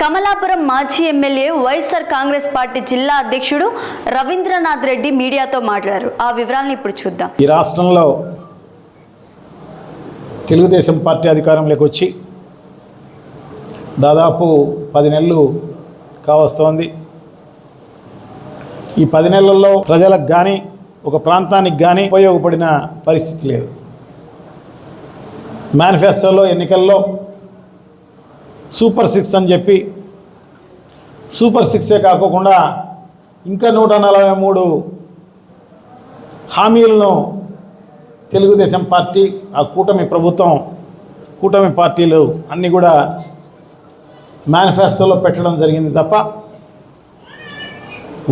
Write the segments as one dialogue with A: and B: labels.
A: కమలాపురం మాజీ MLA YSR Congress party జిల్లా అధ్యక్షుడు రవీంద్రనాథ్ రెడ్డి మీడియాతో మాట్లాడారు. ఆ వివరాలను ఇప్పుడు చూద్దాం.
B: ఈ రాష్ట్రంలో తెలుగుదేశం పార్టీ అధికారంలోకి వచ్చి దాదాపు పది నెలలు కావస్తోంది. ఈ పది నెలల్లో ప్రజలకు కానీ ఒక ప్రాంతానికి కానీ ఉపయోగపడిన పరిస్థితి లేదు. మేనిఫెస్టోలో ఎన్నికల్లో సూపర్ సిక్స్ అని చెప్పి. సూపర్ సిక్సే కాకోకుండా ఇంకా నూట నలభై మూడు హామీలను తెలుగుదేశం పార్టీ ఆ కూటమి ప్రభుత్వం కూటమి పార్టీలు అన్నీ కూడా మేనిఫెస్టోలో పెట్టడం జరిగింది తప్ప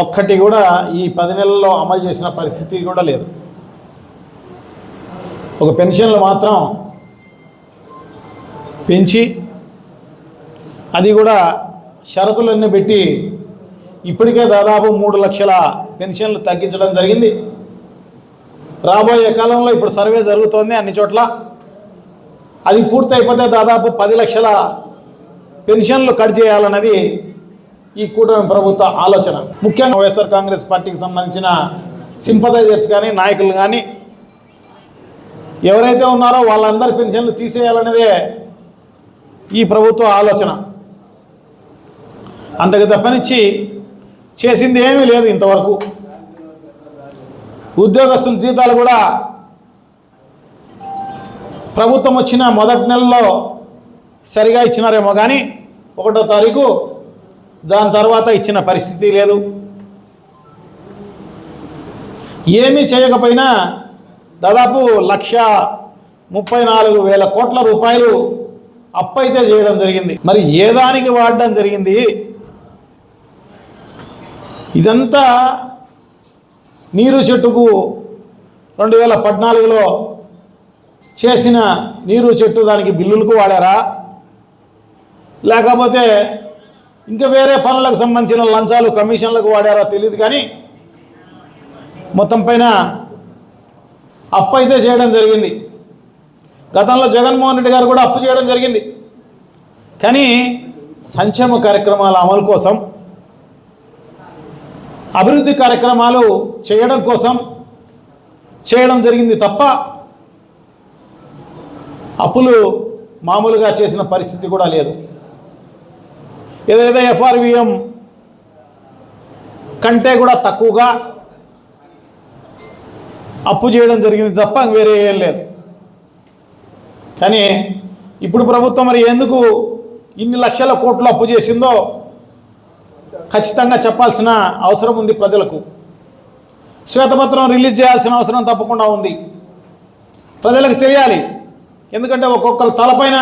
B: ఒక్కటి కూడా ఈ పది నెలల్లో అమలు చేసిన పరిస్థితి కూడా లేదు. ఒక పెన్షన్లు మాత్రం పెంచి అది కూడా షరతులన్నీ పెట్టి ఇప్పటికే దాదాపు మూడు లక్షల పెన్షన్లు తగ్గించడం జరిగింది. రాబోయే కాలంలో ఇప్పుడు సర్వే జరుగుతోంది అన్ని చోట్ల. అది పూర్తయిపోతే దాదాపు పది లక్షల పెన్షన్లు కట్ చేయాలన్నది ఈ కూటమి ప్రభుత్వ ఆలోచన. ముఖ్యంగా వైఎస్ఆర్ కాంగ్రెస్ పార్టీకి సంబంధించిన సింపథైజర్స్ కానీ నాయకులు కానీ ఎవరైతే ఉన్నారో వాళ్ళందరి పెన్షన్లు తీసేయాలన్నదే ఈ ప్రభుత్వ ఆలోచన. అంతకు తప్పనిచ్చి చేసింది ఏమీ లేదు ఇంతవరకు. ఉద్యోగస్తుల జీతాలు కూడా ప్రభుత్వం వచ్చిన మొదటి నెలలో సరిగా ఇచ్చినారేమో కానీ ఒకటో తారీఖు దాని తర్వాత ఇచ్చిన పరిస్థితి లేదు. ఏమీ చేయకపోయినా దాదాపు లక్ష ముప్పై నాలుగు వేల కోట్ల రూపాయలు అప్పైతే చేయడం జరిగింది. మరి ఏ దానికి వాడడం జరిగింది? ఇదంతా నీరు చెట్టుకు రెండు వేల పద్నాలుగులో చేసిన నీరు చెట్టు దానికి బిల్లులకు వాడారా? లేకపోతే ఇంకా వేరే పనులకు సంబంధించిన లంచాలు కమిషన్లకు వాడారా తెలియదు కానీ మొత్తం పైన అప్పు అయితే చేయడం జరిగింది. గతంలో జగన్మోహన్ రెడ్డి గారు కూడా అప్పు చేయడం జరిగింది. కానీ సంక్షేమ కార్యక్రమాల అమలు కోసం అభివృద్ధి కార్యక్రమాలు చేయడం కోసం చేయడం జరిగింది తప్ప అప్పులు మామూలుగా చేసిన పరిస్థితి కూడా లేదు. ఏదైతే ఎఫ్ఆర్విఎం కంటే కూడా తక్కువగా అప్పు చేయడం జరిగింది తప్ప వేరే ఏం లేదు. కానీ ఇప్పుడు ప్రభుత్వం మరి ఎందుకు ఇన్ని లక్షల కోట్లు అప్పు చేసిందో ఖచ్చితంగా చెప్పాల్సిన అవసరం ఉంది ప్రజలకు. శ్వేతపత్రం రిలీజ్ చేయాల్సిన అవసరం తప్పకుండా ఉంది. ప్రజలకు తెలియాలి. ఎందుకంటే ఒక్కొక్కరు తలపైన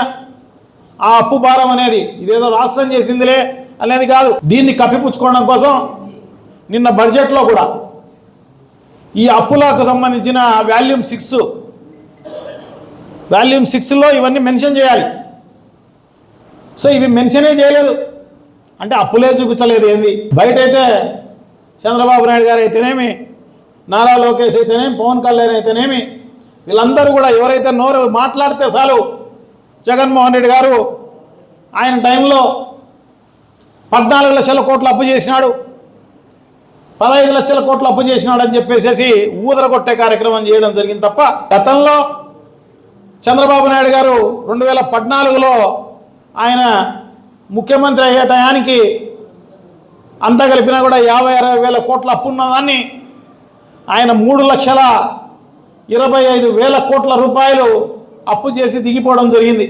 B: ఆ అప్పు భారం అనేది ఇదేదో రాష్ట్రం చేసిందిలే అనేది కాదు. దీన్ని కప్పిపుచ్చుకోవడం కోసం నిన్న బడ్జెట్లో కూడా ఈ అప్పులకు సంబంధించిన వాల్యూమ్ సిక్స్ వాల్యూమ్ సిక్స్లో ఇవన్నీ మెన్షన్ చేయాలి. సో ఇవి మెన్షనే చేయలేదు. అంటే అప్పులే చూపించలేదు ఏంది? బయట అయితే చంద్రబాబు నాయుడు గారు అయితేనేమి నారా లోకేష్ అయితేనేమి పవన్ కళ్యాణ్ అయితేనేమి వీళ్ళందరూ కూడా ఎవరైతే నోరు మాట్లాడితే చాలు జగన్మోహన్ రెడ్డి గారు ఆయన టైంలో పద్నాలుగు లక్షల కోట్లు అప్పు చేసినాడు పదహైదు లక్షల కోట్లు అప్పు చేసినాడు అని చెప్పేసి ఊదరగొట్టే కార్యక్రమం చేయడం జరిగింది తప్ప గతంలో చంద్రబాబు నాయుడు గారు రెండు వేల పద్నాలుగులో ఆయన ముఖ్యమంత్రి అయ్యే టయానికి అంతా కలిపినా కూడా యాభై అరవై వేల కోట్ల అప్పు ఉన్నదాన్ని ఆయన మూడు లక్షల ఇరవై ఐదు వేల కోట్ల రూపాయలు అప్పు చేసి దిగిపోవడం జరిగింది.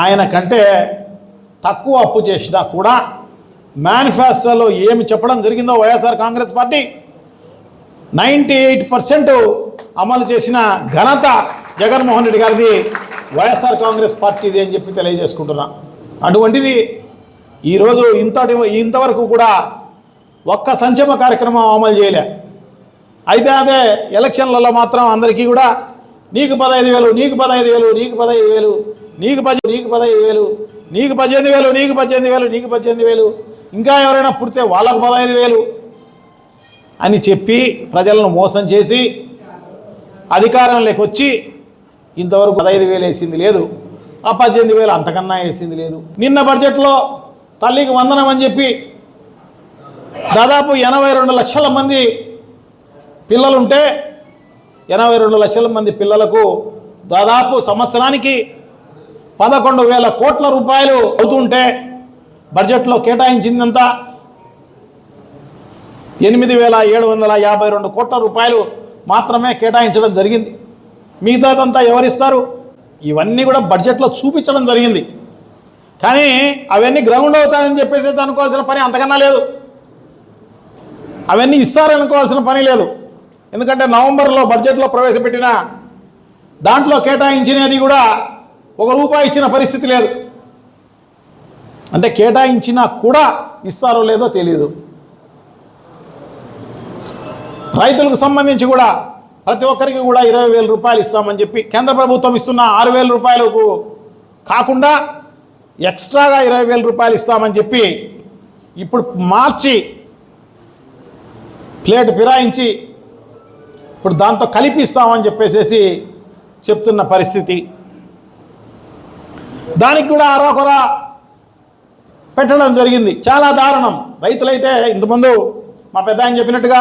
B: ఆయన కంటే తక్కువ అప్పు చేసినా కూడా మేనిఫెస్టోలో ఏమి చెప్పడం జరిగిందో YSR Congress party ninety eight percent అమలు చేసిన ఘనత జగన్మోహన్ రెడ్డి గారిది. వైఎస్ఆర్ కాంగ్రెస్ పార్టీది అని చెప్పి తెలియజేసుకుంటున్నా. అటువంటిది ఈరోజు ఇంతటి ఇంతవరకు కూడా ఒక్క సంక్షేమ కార్యక్రమం అమలు చేయలే. అయితే అదే ఎలక్షన్లలో మాత్రం అందరికీ కూడా నీకు పదహైదు వేలు నీకు పదహైదు వేలు నీకు పదహైదు వేలు నీకు పది నీకు పదహైదు వేలు నీకు పద్దెనిమిది వేలు నీకు పద్దెనిమిది వేలు నీకు పద్దెనిమిది వేలు ఇంకా ఎవరైనా పుడితే వాళ్ళకు పదహైదు వేలు అని చెప్పి ప్రజలను మోసం చేసి అధికారంలోకి వచ్చి ఇంతవరకు పదహైదు వేలు వేసింది లేదు ఆ పద్దెనిమిది వేలు అంతకన్నా వేసింది లేదు. నిన్న బడ్జెట్లో తల్లికి వందనం అని చెప్పి దాదాపు ఎనభై రెండు లక్షల మంది పిల్లలుంటే ఎనభై రెండు లక్షల మంది పిల్లలకు దాదాపు సంవత్సరానికి పదకొండు వేల కోట్ల రూపాయలు అవుతుంటే బడ్జెట్లో కేటాయించిందంతా ఎనిమిది వేల ఏడు వందల యాభై రెండు కోట్ల రూపాయలు మాత్రమే కేటాయించడం జరిగింది. మిగతాదంతా ఎవరిస్తారు? ఇవన్నీ కూడా బడ్జెట్లో చూపించడం జరిగింది. కానీ అవన్నీ గ్రౌండ్ అవుతాయని చెప్పేసి అనుకోవాల్సిన పని అంతకన్నా లేదు. అవన్నీ ఇస్తారనుకోవాల్సిన పని లేదు. ఎందుకంటే నవంబర్లో బడ్జెట్లో ప్రవేశపెట్టిన దాంట్లో కేటాయించినది కూడా ఒక రూపాయి ఇచ్చిన పరిస్థితి లేదు. అంటే కేటాయించినా కూడా ఇస్తారో లేదో తెలియదు రైతులకు సంబంధించి కూడా ప్రతి ఒక్కరికి కూడా ఇరవై వేల రూపాయలు ఇస్తామని చెప్పి కేంద్ర ప్రభుత్వం ఇస్తున్న ఆరు వేల రూపాయలకు కాకుండా ఎక్స్ట్రాగా ఇరవై వేల రూపాయలు ఇస్తామని చెప్పి ఇప్పుడు మార్చి ప్లేట్ ఫిరాయించి ఇప్పుడు దాంతో కలిపి ఇస్తామని చెప్పేసేసి చెప్తున్న పరిస్థితి. దానికి కూడా అరాకొరా పెట్టడం జరిగింది. చాలా దారుణం. రైతులైతే ఇంతకుముందు మా పెద్ద ఆయన చెప్పినట్టుగా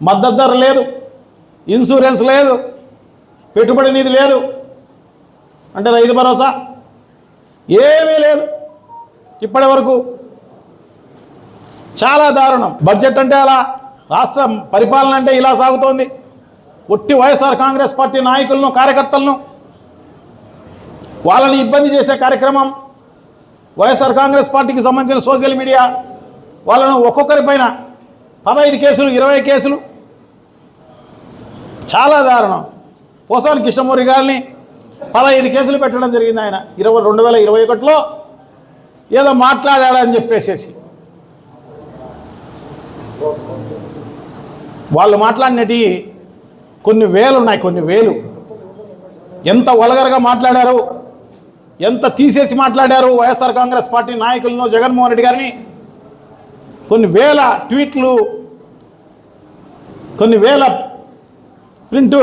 B: మద్దతు ధర లేదు. ఇన్సూరెన్స్ లేదు. పెట్టుబడి నిధి లేదు. అంటే రైతు భరోసా ఏమీ లేదు. ఇప్పటి వరకు చాలా దారుణం. బడ్జెట్ అంటే అలా రాష్ట్ర పరిపాలన అంటే ఇలా సాగుతోంది. ఒట్టి వైఎస్ఆర్ కాంగ్రెస్ పార్టీ నాయకులను కార్యకర్తలను వాళ్ళని ఇబ్బంది చేసే కార్యక్రమం వైఎస్ఆర్ కాంగ్రెస్ పార్టీకి సంబంధించిన సోషల్ మీడియా వాళ్ళను ఒక్కొక్కరి పైన పదహైదు కేసులు ఇరవై కేసులు చాలా దారుణం. పోసాని కృష్ణమూరి గారిని పదహైదు కేసులు పెట్టడం జరిగింది ఆయన. ఇరవై రెండు వేల ఇరవై ఒకటిలో ఏదో మాట్లాడాడని చెప్పేసేసి. వాళ్ళు మాట్లాడినటి కొన్ని వేలు ఉన్నాయి కొన్ని వేలు. ఎంత వలగరగా మాట్లాడారు ఎంత తీసేసి మాట్లాడారు వైఎస్ఆర్ కాంగ్రెస్ పార్టీ నాయకులను జగన్మోహన్ రెడ్డి గారిని. కొన్ని వేల ట్వీట్లు కొన్ని వేల ప్రింట్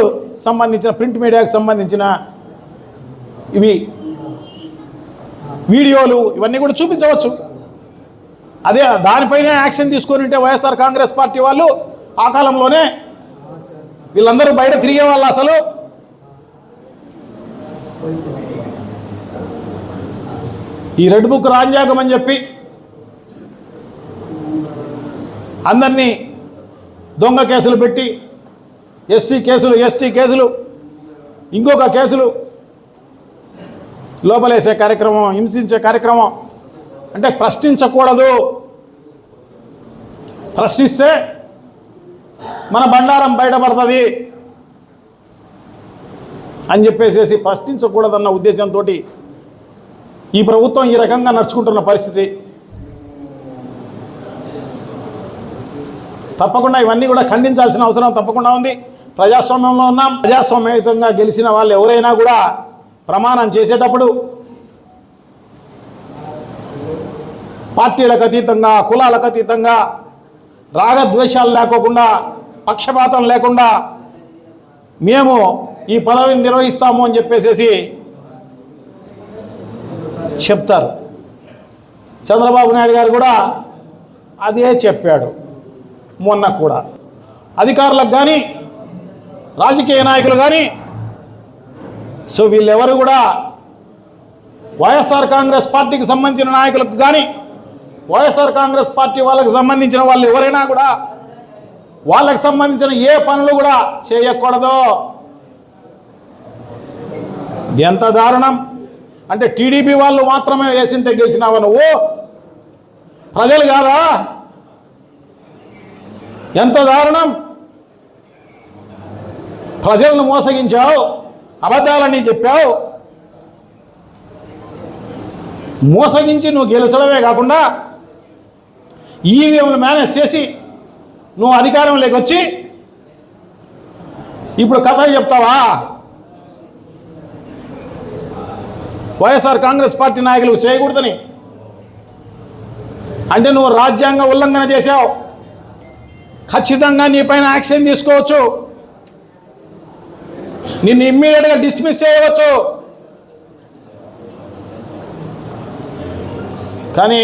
B: సంబంధించిన ప్రింట్ మీడియాకు సంబంధించిన ఇవి వీడియోలు ఇవన్నీ కూడా చూపించవచ్చు. అదే దానిపైనే యాక్షన్ తీసుకొని ఉంటే వైఎస్ఆర్ కాంగ్రెస్ పార్టీ వాళ్ళు ఆ కాలంలోనే వీళ్ళందరూ బయట తిరిగే వాళ్ళు అసలు. ఈ రెడ్ బుక్ రాజ్యాంగం అని చెప్పి అందరినీ దొంగ కేసులు పెట్టి ఎస్సీ కేసులు ఎస్టీ కేసులు ఇంకొక కేసులు. లోపలేసే కార్యక్రమం హింసించే కార్యక్రమం. అంటే ప్రశ్నించకూడదు. ప్రశ్నిస్తే మన బండారం బయటపడుతుంది. అని చెప్పేసేసి ప్రశ్నించకూడదన్న ఉద్దేశంతో ఈ ప్రభుత్వం ఈ రకంగా నడుచుకుంటున్న పరిస్థితి. తప్పకుండా ఇవన్నీ కూడా ఖండించాల్సిన అవసరం తప్పకుండా ఉంది. ప్రజాస్వామ్యంలో ఉన్నాం. ప్రజాస్వామ్యయుతంగా గెలిచిన వాళ్ళు ఎవరైనా కూడా ప్రమాణం చేసేటప్పుడు పార్టీలకు అతీతంగా కులాలకు అతీతంగా రాగద్వేషాలు లేకోకుండా పక్షపాతం లేకుండా మేము ఈ పదవిని నిర్వహిస్తాము అని చెప్పేసేసి చెప్తారు. చంద్రబాబు నాయుడు గారు కూడా అదే చెప్పాడు. మొన్న కూడా. అధికారులకు కానీ రాజకీయ నాయకులు కానీ సో వీళ్ళెవరు కూడా వైఎస్ఆర్ కాంగ్రెస్ పార్టీకి సంబంధించిన నాయకులకు కానీ వైఎస్ఆర్ కాంగ్రెస్ పార్టీ వాళ్ళకి సంబంధించిన వాళ్ళు ఎవరైనా కూడా వాళ్ళకి సంబంధించిన ఏ పనులు కూడా చేయకూడదు. ఎంత దారుణం. అంటే టీడీపీ వాళ్ళు మాత్రమే వేసింటే గెలిచినావా నువ్వు? ప్రజలు కాదా? ఎంత దారుణం. ప్రజలను మోసగించావు అబద్ధాలని చెప్పావు. మోసగించి నువ్వు గెలిచడమే కాకుండా ఈవీఎంలు మేనేజ్ చేసి నువ్వు అధికారంలోకి వచ్చి ఇప్పుడు కథలు చెప్తావా? వైఎస్ఆర్ కాంగ్రెస్ పార్టీ నాయకులకు చేయకూడదని. అంటే నువ్వు రాజ్యాంగ ఉల్లంఘన చేశావు. ఖచ్చితంగా నీ పైన యాక్షన్ తీసుకోవచ్చు. నిన్ను ఇమ్మీడియట్గా డిస్మిస్ చేయవచ్చు. కానీ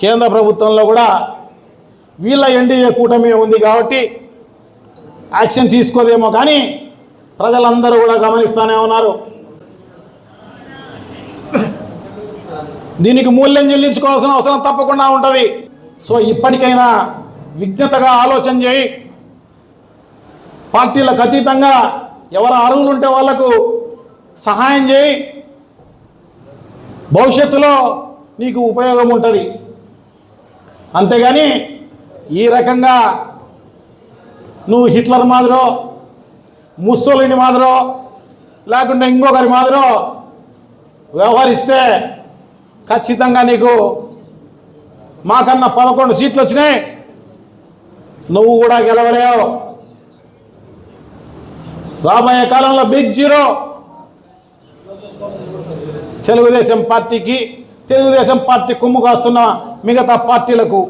B: కేంద్ర ప్రభుత్వంలో కూడా వీళ్ళ ఎన్డీఏ కూటమి ఉంది కాబట్టి యాక్షన్ తీసుకోదేమో కానీ ప్రజలందరూ కూడా గమనిస్తూనే ఉన్నారు. దీనికి మూల్యం చెల్లించుకోవాల్సిన అవసరం తప్పకుండా ఉంటుంది. సో ఇప్పటికైనా విజ్ఞతగా ఆలోచన చేయి. పార్టీలకు అతీతంగా ఎవరు అర్హులు ఉంటే వాళ్ళకు సహాయం చేయి. భవిష్యత్తులో నీకు ఉపయోగం ఉంటుంది. అంతేగాని ఈ రకంగా నువ్వు హిట్లర్ మాదిరో ముస్సోలిని మాదిరో లేకుంటే ఇంకొకరి మాదిరో వ్యవహరిస్తే ఖచ్చితంగా నీకు మాకన్నా పదకొండు సీట్లు వచ్చినాయి. నువ్వు కూడా గెలవలేవు. రాబోయే కాలంలో బిగ్ జీరో. తెలుగుదేశం పార్టీకి తెలుగుదేశం పార్టీ కుమ్ము కాస్తున్న మిగతా పార్టీలకు